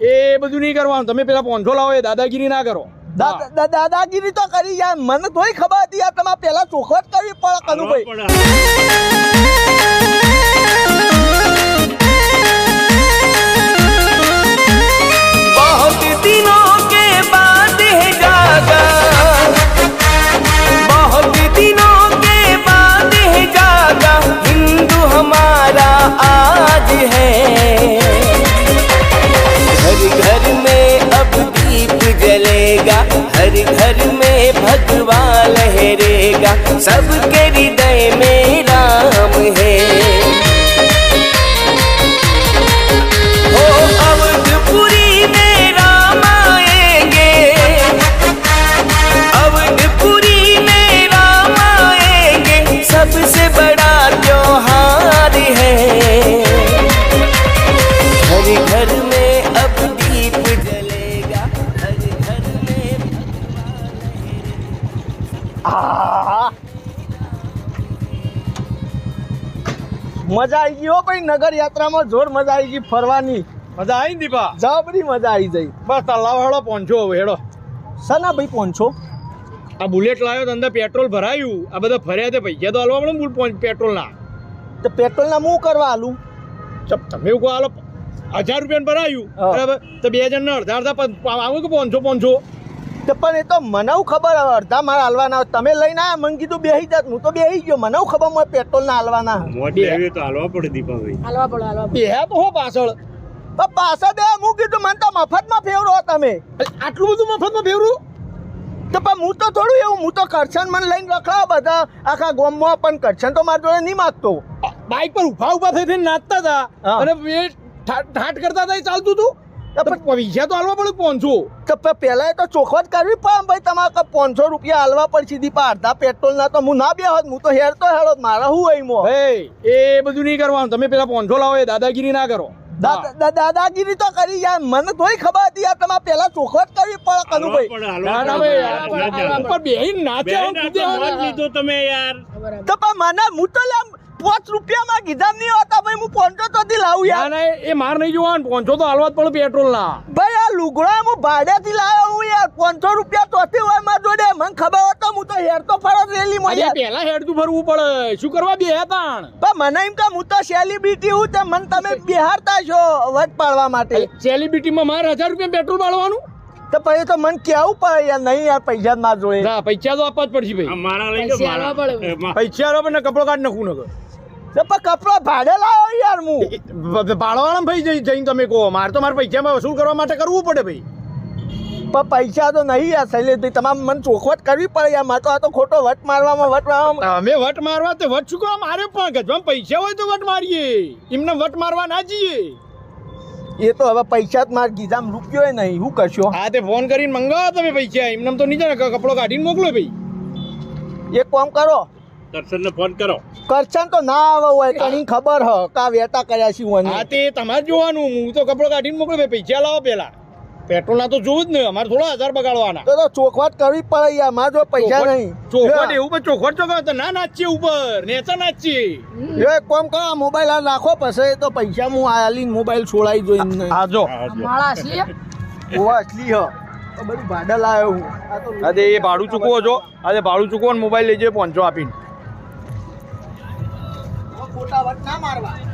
એ બધું નહીં કરવાનું. તમે પેલા પોંઠો લાવો એ દાદાગીરી ના કરો. દાદાગીરી તો કરી યાર. મને તોય ખબર હતી યાર તમારે પેલા ચોખવટ કરવી પડે કનુભાઈ. हर घर में भगवा लहरेगा सबके हृदय में મજા આવી ગઈ હો ભાઈ નગર યાત્રામાં જોર મજા આવી ગઈ ફરવાની. મજા આવી દીપા? જબરી મજા આવી જઈ બસ તલાવ હેડો પહોંચો હવે હેડો. સના ભાઈ પહોંચો? આ બુલેટ લાવ્યો અંદર પેટ્રોલ ભરાયું. આ બધા ફર્યા તે પૈસા તો હાલવા પડે પેટ્રોલના. તો પેટ્રોલના હું કરવા હાલું ચપ તમે એવું કહો હાલો હજાર રૂપિયાનું ભરાયું. બરાબર? તો બે જણ ને અડધા અડધા આવું કે પહોંચો પોંચો તો પણ એ તો મને ખબર હવે અડધા મારા હાલવાના હોય. તમે લઈને આવ્યા મને કીધું બેહી જાત. હું તો બેહી ગયો. મને હું ખબર મને પેટ્રોલના હાલવાના. મોટ લેવી તો હાલવા પડે દીપાભાઈ. બે તો હો પાછળ. પાછળ પાછા બે હું કીધું મને તો મફતમાં ફેવરો તમે. આટલું બધું મફતમાં ફેવરું? તો પણ હું તો થોડું એવું હું તો કરશન મને લઈને રખડાવ બધા. આખા ગોમમાં પણ કરશન તો મારા જોડે નહીં માગતો. બાઇક પર ઊભા ઊભા થઈ થઈને નાચતા હતા. અને ઠાઠ કરતા હતા એ ચાલતું હતું? પૈસા તો હાલવા પડે પોંચો તો પ- પહેલા એ તો ચોખવટ કરવી પડે ભાઈ તમારે પાંચસો રૂપિયા હાલવા પડશે દીપા અડધા પેટ્રોલના તો હું ના બે હોત હું તો હેરતો હેરો મારા હું એમાં હે એ બધું નહીં કરવાનું. તમે પેલા પોંચો લાવો એ દાદાગીરી ના કરો. દા- દા- દાદાગીરી તો કરી યાર મને તોય ખબર હતી યાર તમારે પહેલા ચોખવટ કરવી પડે ના ના પડે. ભાઈ ના ઉપર તો કૂદ્યા મોત હોય. લીધો તમે યાર. તો પણ મને હું તો પાંચ રૂપિયામાં કીધા નહીં હોતા. ભાઈ હું પાંચસો તો થી લાવું યાર. ના એ માર નહીં જોવાનું. પોંચો તો હાલવા જ પડે પેટ્રોલ ના. ભાઈ આ લુગડા હું ભાડેથી લાવ્યો હું યાર. પાંચસો રૂપિયા તોથી હોય માર જોડે. મને ખબર હોત તો હું તો હેરતો ફરત રેલીમાં અરે યાર. પેલા હેડતું ફરવું પડે. શું કરવા બે તાણ? પણ મને એમ કે હું તો સેલિબ્રિટી હું તે મને તમે બિહારતા છો વટ પાડવા માટે. સેલિબ્રિટીમાં મારે હજાર રૂપિયા પેટ્રોલ પાડવાનું તો પછી તો મને કેવું પડે યાર નહીં યાર પૈસા માર મારા જોડે. ના પૈસા તો આપવા જ પડશે ભાઈ. મારા લઈ મા- પૈસા આલો પણ કપડો કાઢ નાખું નગર તો પણ કપડો ભાડે લાવ્યો યાર હું ભાડવાળા ભાઈ જઈ જઈને તમે કહો. મારે તો મારા પૈસામાં વસૂલ કરવા માટે કરવું પડે ભાઈ. પણ પૈસા તો નહીં યાર શૈલેષભાઈ તમારે મને ચોખવટ કરવી પડે યાર. મારે તો આ તો ખોટો વટ મારવામાં વટ મારવામાં. અમે વટ મારવા તો વટ શું કરવા મારે પણ ગજવામાં પૈસા હોય તો વટ મારીએ. એમને વટ મારવા ના જઈએ. એ તો હવે પૈસા જ માર ગીધામ રૂપિયો નહીં. શું કરશો? હા તે ફોન કરીને મંગાવો તમે પૈસા. એમને તો નહીં ને કપડો કાઢીને મોકલો ભાઈ. એક કામ કરો. દર્શનને ફોન કરો. કરશન તો ના આવે હોય કણી ખબર હ કા વેતા કર્યા છે હું હા તે તમારે જોવાનું. હું તો કપડો કાઢીને મોકલું ભાઈ પૈસા લાવો પેલા. પેટ્રોલ ના તો જોવું જ નહીં અમારે થોડા હજાર બગાડવાના. તો તો ચોખવટ કરવી પડે યાર મારા જો પૈસા નહીં. ચોખવટ એવું પણ ચોખવટ ચોખવટ તો ના નાચીએ ઉપર નેચા નાચીએ. એ એક કામ કરો મોબાઈલ આ નાખો પછી તો પૈસા હું આલી મોબાઈલ છોડાઈ જોઈને આ જો. માળા અસલી ઓવા અસલી હ. તો બધું ભાડા લાવ્યો હું. આ તો અરે એ ભાડું ચૂકવો છો અરે ભાડું ચૂકવો ને મોબાઈલ લઈ જઈએ પહોંચો આપીને. ખોટા વટ ના મારવા.